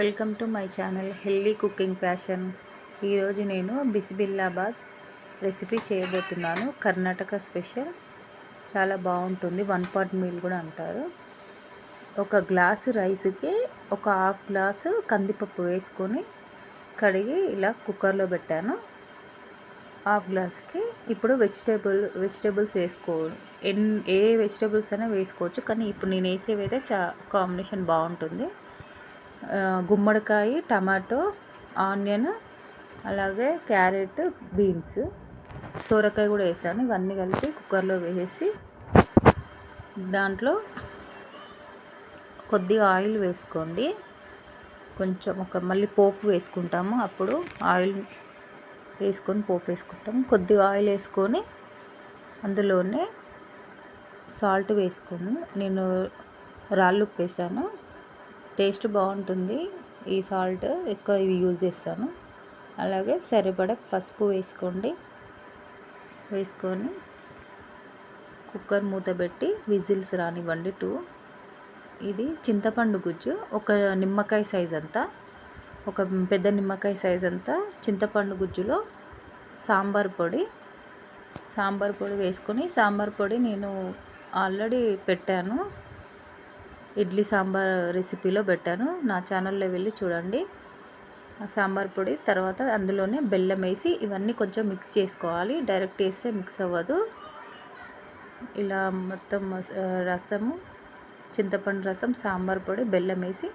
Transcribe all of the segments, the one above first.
Welcome to my channel healthy cooking fashion ఈరోజు నేను bisi bele bath recipe చేయబోతున్నాను. కర్ణాటక స్పెషల్. చాలా బాగుంటుంది. వన్ పాట్ మీల్ కూడా అంటారు. ఒక గ్లాసు రైస్కి ఒక హాఫ్ గ్లాసు కందిపప్పు వేసుకొని కడిగి ఇలా కుక్కర్లో పెట్టాను. హాఫ్ గ్లాస్కి ఇప్పుడు వెజిటేబుల్ వెజిటేబుల్స్ వేసుకో ఎన్ ఏ వెజిటేబుల్స్ అయినా వేసుకోవచ్చు. కానీ ఇప్పుడు నేను వేసేవైతే చా కాంబినేషన్ బాగుంటుంది. గుమ్మడికాయ టమాటో ఆనియన్ అలాగే క్యారెట్ బీన్స్. సోరకాయ కూడా వేసాను. ఇవన్నీ కలిపి కుక్కర్లో వేసేసి దాంట్లో కొద్దిగా ఆయిల్ వేసుకోండి. కొంచెం ఒక మళ్ళీ పోపు వేసుకుంటాము. అప్పుడు ఆయిల్ వేసుకొని పోపు వేసుకుంటాం కొద్దిగా ఆయిల్ వేసుకొని అందులోనే సాల్ట్ వేసుకొని నేను రాళ్ళు ఉప్పు వేసాను టేస్ట్ బాగుంటుంది. ఈ సాల్ట్ ఎక్కువ ఇది యూజ్ చేస్తాను. అలాగే సరిపడ పసుపు వేసుకోండి. వేసుకొని కుక్కర్ మూత పెట్టి విజిల్స్ రానివ్వండి టూ. ఇది చింతపండు గుజ్జు. ఒక నిమ్మకాయ సైజ్ అంతా ఒక పెద్ద నిమ్మకాయ సైజ్ అంతా చింతపండు గుజ్జులో సాంబార్ పొడి సాంబార్ పొడి వేసుకొని సాంబార్ పొడి నేను ఆల్రెడీ పెట్టాను. ఇడ్లీ సాంబార్ రెసిపీలో పెట్టాను. నా ఛానల్లో వెళ్ళి చూడండి. సాంబార్ పొడి తర్వాత అందులోనే బెల్లం వేసి ఇవన్నీ కొంచెం మిక్స్ చేసుకోవాలి. డైరెక్ట్ వేస్తే మిక్స్ అవ్వదు. ఇలా మొత్తం రసము చింతపండు రసం సాంబార్ పొడి బెల్లం వేసి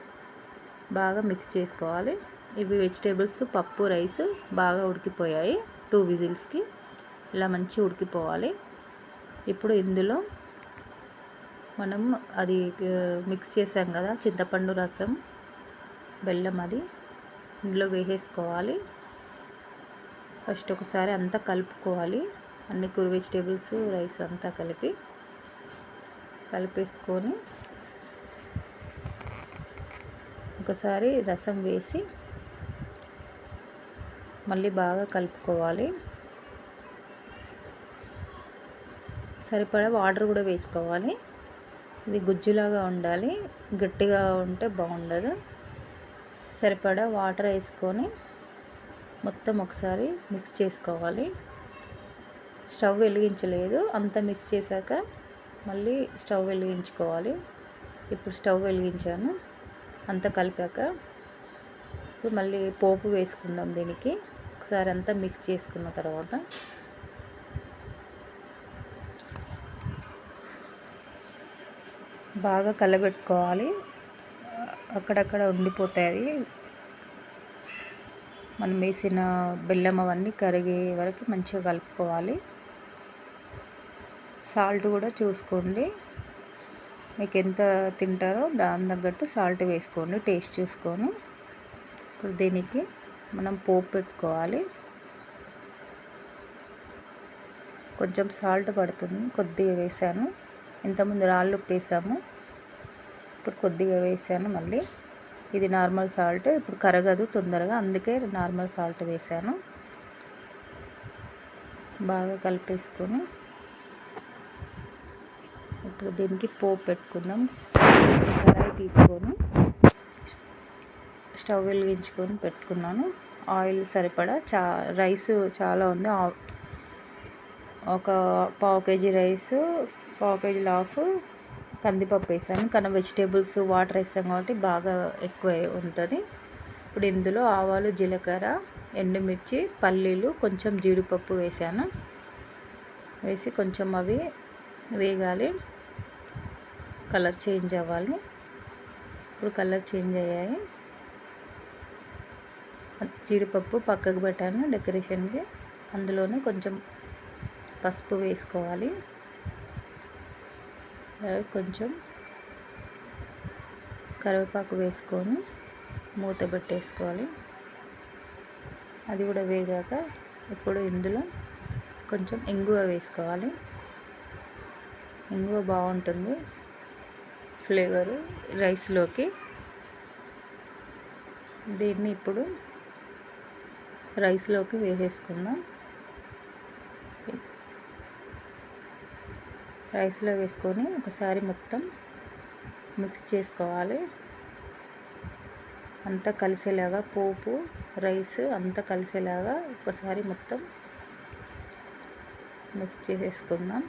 బాగా మిక్స్ చేసుకోవాలి. ఇవి వెజిటేబుల్స్ పప్పు రైస్ బాగా ఉడికిపోయాయి. టూ విజిల్స్కి ఇలా మంచి ఉడికిపోవాలి. ఇప్పుడు ఇందులో మనం అది మిక్స్ చేసాం కదా చింతపండు రసం బెల్లం అది ఇందులో వేసేసుకోవాలి. ఫస్ట్ ఒకసారి అంతా కలుపుకోవాలి. అన్ని కూర వెజిటేబుల్స్ రైస్ అంతా కలిపి కలిపేసుకొని ఒకసారి రసం వేసి మళ్ళీ బాగా కలుపుకోవాలి. సరిపడా వాటర్ కూడా వేసుకోవాలి. ఇది గుజ్జులాగా ఉండాలి. గట్టిగా ఉంటే బాగుండదు. సరిపడా వాటర్ వేసుకొని మొత్తం ఒకసారి మిక్స్ చేసుకోవాలి. స్టవ్ వెలిగించలేదు. అంత మిక్స్ చేశాక మళ్ళీ స్టవ్ వెలిగించుకోవాలి. ఇప్పుడు స్టవ్ వెలిగించాను. అంతా కలిపాక ఇప్పుడు మళ్ళీ పోపు వేసుకుందాం దీనికి. ఒకసారి అంతా మిక్స్ చేసుకున్న తర్వాత బాగా కలబెట్టుకోవాలి. అక్కడక్కడ ఉండిపోతాయి. మనం వేసిన బెల్లం అవన్నీ కరిగే వరకు మంచిగా కలుపుకోవాలి. సాల్ట్ కూడా చూసుకోండి. మీకు ఎంత తింటారో దాని తగ్గట్టు సాల్ట్ వేసుకోండి. టేస్ట్ చూసుకొని ఇప్పుడు దీనికి మనం పోపు పెట్టుకోవాలి. కొంచెం సాల్ట్ పడుతుంది. కొద్దిగా వేసాను. ఇంతకుముందు రాళ్ళు ఉప్పు వేసాము ఇప్పుడు కొద్దిగా వేసాను మళ్ళీ. ఇది నార్మల్ సాల్ట్. ఇప్పుడు కరగదు తొందరగా. అందుకే నార్మల్ సాల్ట్ వేసాను. బాగా కలిపేసుకొని ఇప్పుడు దీనికి పోపు పెట్టుకుందాం. కడాయి తీసుకొని స్టవ్ వెలిగించుకొని పెట్టుకున్నాను. ఆయిల్ సరిపడా చా రైస్ చాలా ఉంది. ఒక పావు కేజీ రైస్ పావు కేజీ హాఫ్ కందిపప్పు వేసాను. కానీ వెజిటేబుల్స్ వాటర్ వేసాం కాబట్టి బాగా ఎక్కువ ఉంటుంది. ఇప్పుడు ఇందులో ఆవాలు జీలకర్ర ఎండుమిర్చి పల్లీలు కొంచెం జీడిపప్పు వేసాను. వేసి కొంచెం అవి వేగాలి. కలర్ చేంజ్ అవ్వాలి. ఇప్పుడు కలర్ చేంజ్ అయ్యాయి. జీడిపప్పు పక్కకు పెట్టాను డెకరేషన్కి. అందులోనే కొంచెం పసుపు వేసుకోవాలి. కొంచెం కరివేపాకు వేసుకొని మూత పెట్టేసుకోవాలి. అది కూడా వేగాక ఇప్పుడు ఇందులో కొంచెం ఇంగువ వేసుకోవాలి. ఇంగువ బాగుంటుంది. ఫ్లేవరు రైస్లోకి. దీన్ని ఇప్పుడు రైస్లోకి వేసేసుకుందాం. రైస్లో వేసుకొని ఒకసారి మొత్తం మిక్స్ చేసుకోవాలి. అంతా కలిసేలాగా పోపు రైస్ అంతా కలిసేలాగా ఒకసారి మొత్తం మిక్స్ చేసేసుకుందాం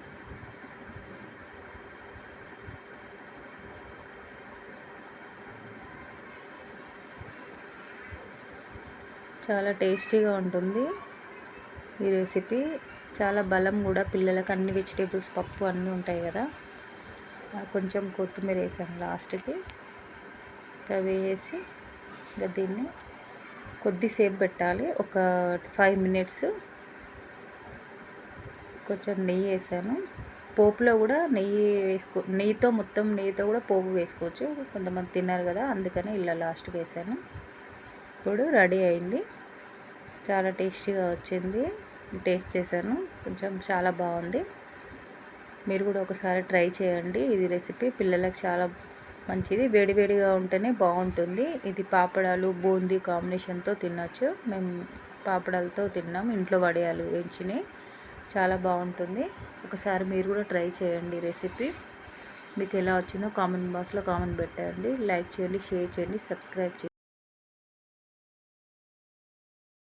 చాలా టేస్టీగా ఉంటుంది ఈ రెసిపీ. చాలా బలం కూడా పిల్లలకు అన్ని వెజిటేబుల్స్ పప్పు అన్నీ ఉంటాయి కదా. కొంచెం కొత్తిమీర వేసాను లాస్ట్కి. అవి వేసి ఇంకా దీన్ని కొద్దిసేపు పెట్టాలి. ఒక ఫైవ్ మినిట్స్. కొంచెం నెయ్యి వేసాను. పోపులో కూడా నెయ్యి వేసుకో నెయ్యితో మొత్తం నెయ్యితో కూడా పోపు వేసుకోవచ్చు. కొంతమంది తిన్నారు కదా అందుకని ఇలా లాస్ట్కి వేసాను. ఇప్పుడు రెడీ అయింది. చాలా టేస్టీగా వచ్చింది. టేస్ట్ చేశాను. కొంచెం చాలా బాగుంది. మీరు కూడా ఒకసారి ట్రై చేయండి. ఇది రెసిపీ పిల్లలకు చాలా మంచిది. వేడివేడిగా ఉంటేనే బాగుంటుంది. ఇది పాపడాలు బూందీ కాంబినేషన్తో తినచ్చు. మేము పాపడాలతో తిన్నాం. ఇంట్లో వడియాలు వేయించినవి. చాలా బాగుంటుంది. ఒకసారి మీరు కూడా ట్రై చేయండి రెసిపీ. మీకు ఎలా వచ్చిందో కామెంట్ బాక్స్లో కామెంట్ పెట్టండి. లైక్ చేయండి షేర్ చేయండి సబ్స్క్రైబ్ చేయండి.